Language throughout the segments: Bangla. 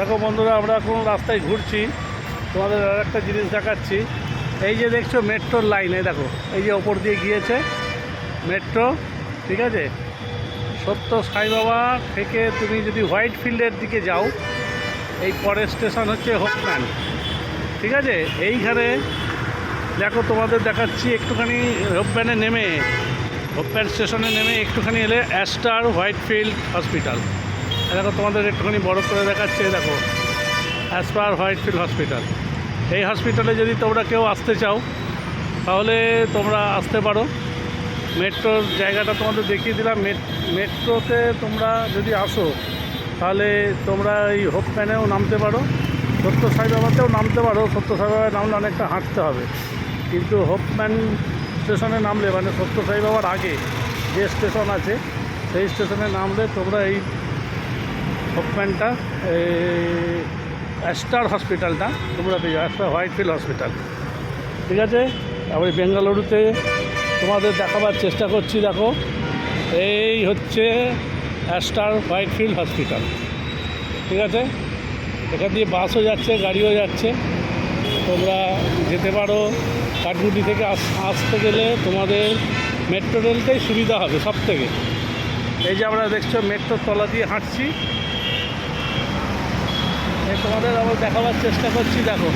দেখো বন্ধুরা, আমরা এখন রাস্তায় ঘুরছি। তোমাদের আর একটা জিনিস দেখাচ্ছি। এই যে দেখছ মেট্রোর লাইনে দেখো, এই যে ওপর দিয়ে গিয়েছে মেট্রো, ঠিক আছে? সত্য সাইবাবা থেকে তুমি যদি হোয়াইট ফিল্ডের দিকে যাও, এই পরের স্টেশন হচ্ছে হোপম্যান, ঠিক আছে? এইখানে দেখো তোমাদের দেখাচ্ছি একটুখানি হোপম্যানে নেমে, হোপম্যান স্টেশনে নেমে একটুখানি এলে অ্যাস্টার হোয়াইট ফিল্ড হসপিটাল দেখো তোমাদের একটুখানি বড় করে দেখাচ্ছে, দেখো। অ্যাসপার হোয়াইট ফিল্ড হসপিটাল এই হসপিটালে যদি তোমরা কেউ আসতে চাও, তাহলে তোমরা আসতে পারো। মেট্রোর জায়গাটা তোমাদের দেখিয়ে দিলাম। মেট্রোতে তোমরা যদি আসো, তাহলে তোমরা এই হোপ প্যানেও নামতে পারো। সত্য সাই বাবাতেও নামতে পারো। সত্য সাই বাবার নামলে অনেকটা হাঁটতে হবে। কিন্তু হোপম্যান স্টেশনে নামলে মানে সত্য সাই বাবার আগে যে স্টেশন আছে, সেই স্টেশনে নামলে তোমরা এই হোপম্যানটা অ্যাস্টার হসপিটালটা, তোমরা পেয়ে যাও হোয়াইট ফিল্ড হসপিটাল। ঠিক আছে? আমি বেঙ্গালুরুতে তোমাদের দেখাবার চেষ্টা করছি, দেখো। এই হচ্ছে অ্যাস্টার হোয়াইট ফিল্ড হসপিটাল। ঠিক আছে? এখান দিয়ে বাসও যাচ্ছে, গাড়িও যাচ্ছে। তোমরা যেতে পারো। কাঠগুটি থেকে আস, আসতে গেলে তোমাদের মেট্রো রেলটাই সুবিধা হবে সব থেকে এই যে আমরা দেখছ মেট্রোর তলা দিয়ে হাঁটছি। তোমাদের আবার দেখাবার চেষ্টা করছি, দেখো।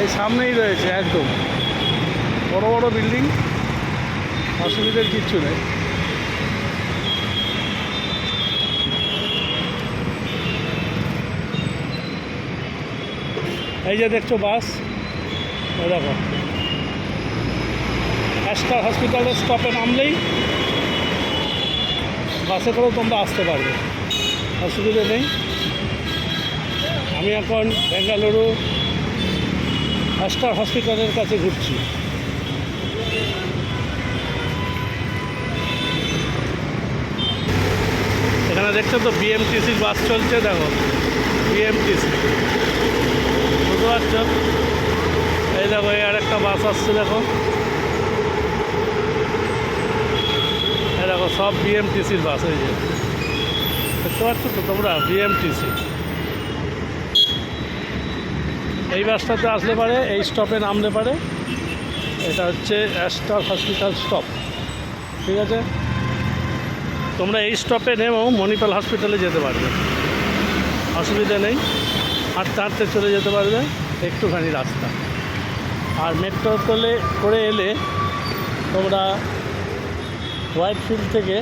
এই সামনেই রয়েছে একদম। বড় বড় বিল্ডিং, অসুবিধার কিচ্ছু নেই। এই যে দেখছ বাস দেখো। অ্যাস্টার হসপিটালের স্টপে নামলেই বাসে করেও তোমরা আসতে পারবে। অসুবিধা নেই। আমি এখন বেঙ্গালুরু অ্যাস্টার হসপিটালের কাছে ঘুরছি। এখানে দেখছ তো বিএমটিসির বাস চলছে, দেখো। বিএমটিসি বুঝতে পারছ? এই দেখো, এই আর একটা বাস আসছে, দেখো। এই দেখো, সব বিএমটিসির বাস, এই যে। দেখতে পাচ্ছ তো তোমরা? বিএমটিসি এই বাসটাতে আসলে পারে, এই স্টপে নামলে পারে। এটা হচ্ছে অ্যাস্টার হসপিটাল স্টপ ঠিক আছে? তোমরা এই স্টপে নেমেও মণিপাল হসপিটালে যেতে পারবে। অসুবিধা নেই। হাঁটতে হাঁটতে চলে যেতে পারবে, একটুখানি রাস্তা। আর মেট্রো তোলে করে এলে তোমরা হোয়াইট ফিল্ড থেকে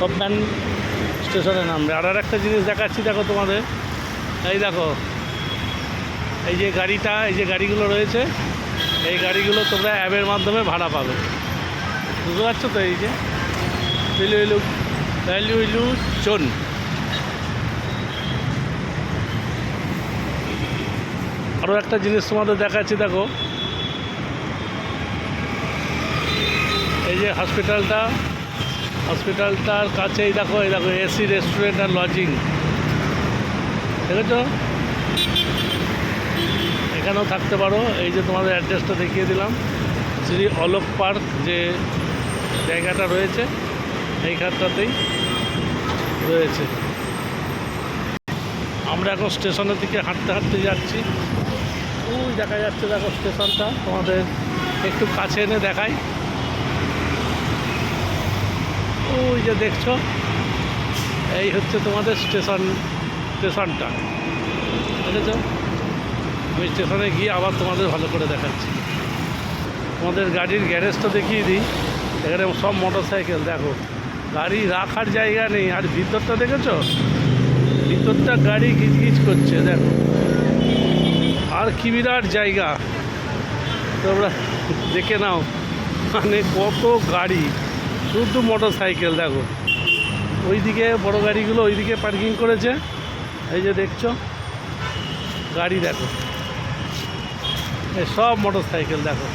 কপম্যান স্টেশনে নামবে আর একটা জিনিস দেখাচ্ছি, দেখো তোমাদের। এই দেখো, এই যে গাড়িটা, এই যে গাড়িগুলো রয়েছে, এই গাড়িগুলো তোমরা অ্যাপের মাধ্যমে ভাড়া পাবে। বুঝতে পারছ তো এই যে? ভ্যালু ভ্যালু ভ্যালু ভ্যালু চন। আরও একটা জিনিস তোমাদের দেখাচ্ছি, দেখো। এই যে হসপিটালটা হসপিটালটার কাছেই দেখো, এই দেখো এসি রেস্টুরেন্ট আর লজিং দেখেছ? এখানেও থাকতে পারো। এই যে তোমাদের অ্যাড্রেসটা দেখিয়ে দিলাম। শ্রী অলোক পার্ক যে জায়গাটা রয়েছে এইখানটাতেই রয়েছে। আমরা এখন স্টেশনের দিকে হাঁটতে হাঁটতে যাচ্ছি। ওই দেখা যাচ্ছে, দেখো, স্টেশনটা। তোমাদের একটু কাছে এনে দেখাই। ওই যে দেখছ, এই হচ্ছে তোমাদের স্টেশন, স্টেশনটা। দেখেছ আমি স্টেশনে গিয়ে আবার তোমাদের ভালো করে দেখাচ্ছি। তোমাদের গাড়ির গ্যারেজটা দেখিয়ে দিই। এখানে সব মোটর সাইকেল দেখো। গাড়ি রাখার জায়গা নেই। আর ভিতরটা দেখেছ? ভিতরটা গাড়ি গিজগিজ করছে, দেখো। আর কি বিরাট জায়গা। তোমরা দেখে নাও। মানে কত গাড়ি। শুধু মোটর সাইকেল দেখো। ওইদিকে বড় গাড়িগুলো ওইদিকে পার্কিং করেছে। এই যে দেখছ, গাড়ি দেখো। সব মোটর সাইকেল দেখো।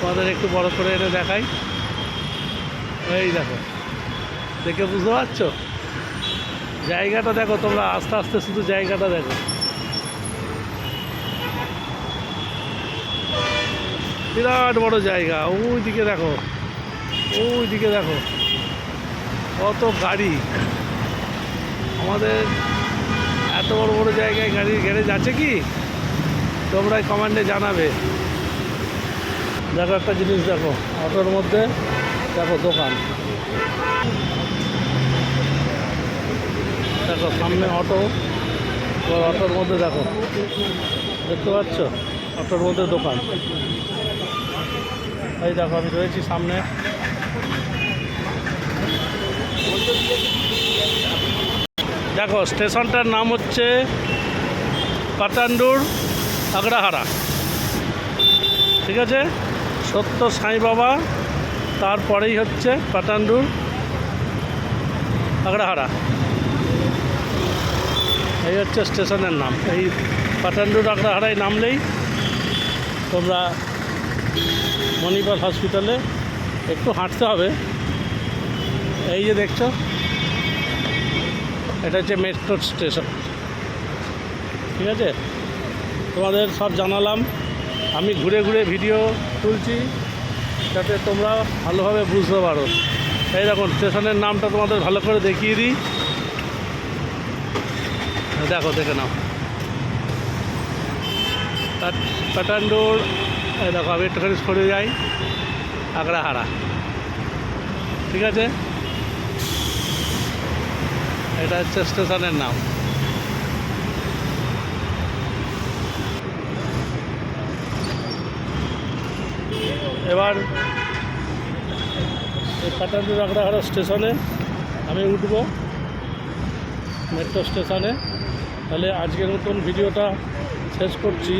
তোমাদের একটু বড় করে এনে দেখাই। এই দেখো, দেখে বুঝতে পারছ? জায়গাটা দেখো তোমরা, আস্তে আস্তে শুধু জায়গাটা দেখো। বিরাট বড় জায়গা ওই দিকে দেখো। ওই দিকে দেখো, কত গাড়ি। আমাদের এত বড় বড় জায়গায় গাড়ির গ্যারেজ আছে কি? তোমরাই কমান্ডে জানাবে। দেখো একটা জিনিস দেখো, অটোর মধ্যে দেখো দোকান। দেখো, সামনে অটো অটোর মধ্যে দেখো। দেখতে পাচ্ছ? অটোর মধ্যে দোকান। এই দেখো, আমি রয়েছি সামনে। দেখো, স্টেশনটার নাম হচ্ছে পাটান্ডুর আগড়াহারা ঠিক আছে? সত্য সাই বাবা, তারপরেই হচ্ছে পাটান্ডুর আগড়াহারা এই হচ্ছে স্টেশনের নাম। এই পাটান্ডুর আগড়াহারায় নামলেই তোমরা মণিপাল হসপিটালে একটু হাঁটতে হবে। এই যে দেখছ, এটা হচ্ছে মেট্রো স্টেশন। ঠিক আছে? তোমাদের সব জানালাম। আমি ঘুরে ঘুরে ভিডিও তুলছি, যাতে তোমরা ভালোভাবে বুঝতে পারো। এই দেখুন, স্টেশনের নামটা তোমাদের ভালো করে দেখিয়ে দিই। দেখো, দেখে নাও। পাটান্ডোর দেখো, আমি একটুখানি সরে যাই। আগড়াহারা ঠিক আছে? এটা হচ্ছে স্টেশনের নাম। এবার এই পাটান্ডুর আগড়াহারা স্টেশনে আমি উঠব মেট্রো স্টেশনে। তাহলে আজকের মতন ভিডিওটা শেষ করছি।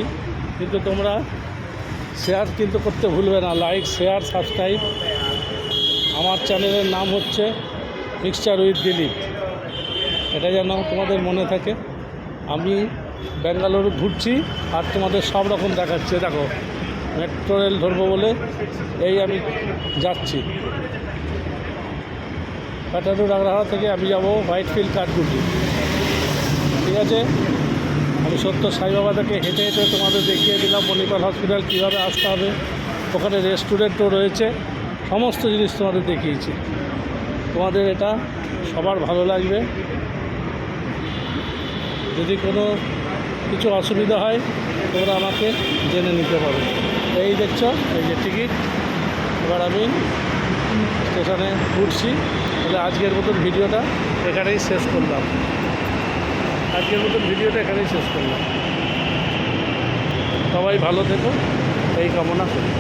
কিন্তু তোমরা শেয়ার কিন্তু করতে ভুলবে না। লাইক শেয়ার সাবস্ক্রাইব আমার চ্যানেলের নাম হচ্ছে মিক্সচার উইথ দিলীপ এটা যেন তোমাদের মনে থাকে। আমি ব্যাঙ্গালোর ঘুরছি আর তোমাদের সব রকম দেখাচ্ছে। দেখো মেট্রো রেল ধরবো বলে এই আমি যাচ্ছি। কাটারুর আগ্রাহা থেকে আমি যাব হোয়াইট ফিল্ড কাঠগুটি ঠিক আছে? আমি সত্য সাইবাবা থেকে হেঁটে হেঁটে তোমাদের দেখিয়ে দিলাম মণিপাল হসপিটাল কীভাবে আসতে হবে। ওখানে রেস্টুরেন্টও রয়েছে, সমস্ত জিনিস তোমাদের দেখিয়েছি। তোমাদের এটা সবার ভালো লাগবে। যদি কোনো কিছু অসুবিধা হয়, তোমরা আমাকে জেনে নিতে পারো। এই দেখছ, এই যে টিকিট। এবার আমি স্টেশনে উঠছি। তাহলে আজকের মতন ভিডিওটা এখানেই শেষ করলাম। আজকের মতন ভিডিওটা এখানেই শেষ করলাম। সবাই ভালো থেকো এই কামনা করি।